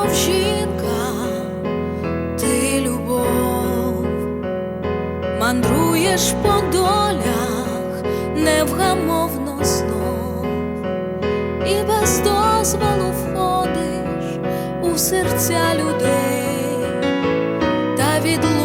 мов жінка, ти любов, мандруєш по долях, невгамовно знов, і без дозволу входиш у серця людей та відлучиш.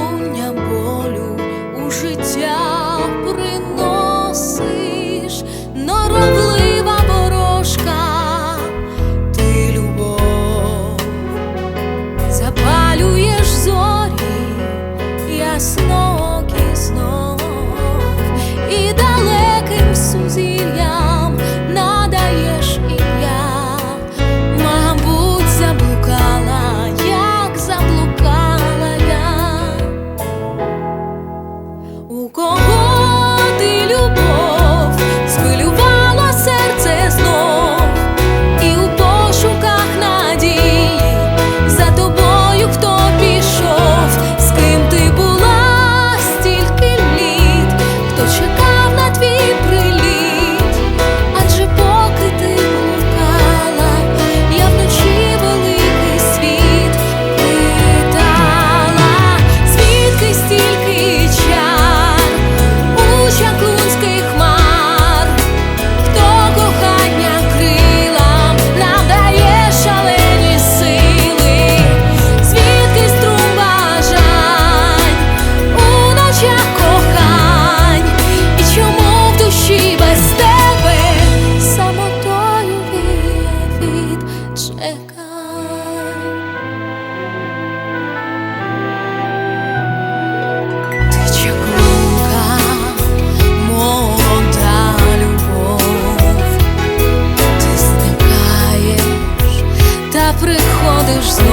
ж з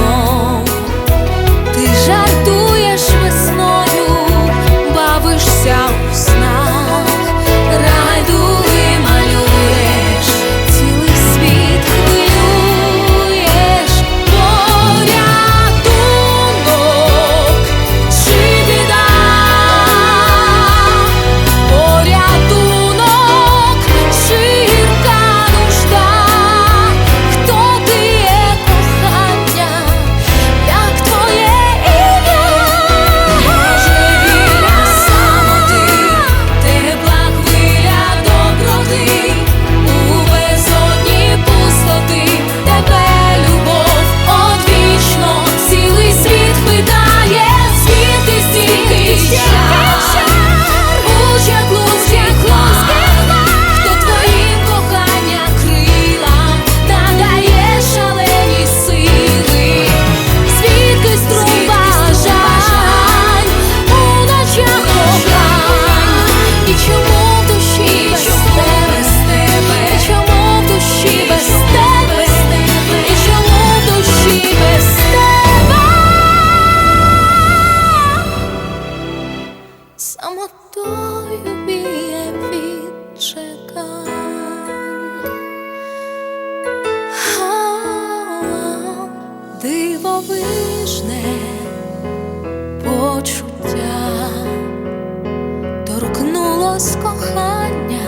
було з кохання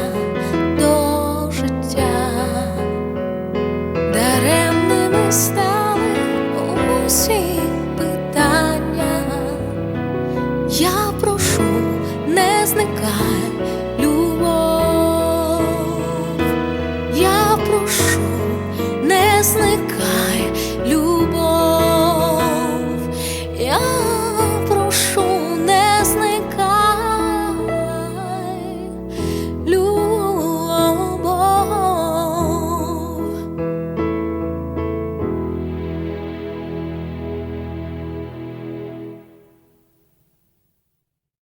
до життя, даремними стали усі питання. Я прошу, не зникай любов, я прошу, не зникай любов. Я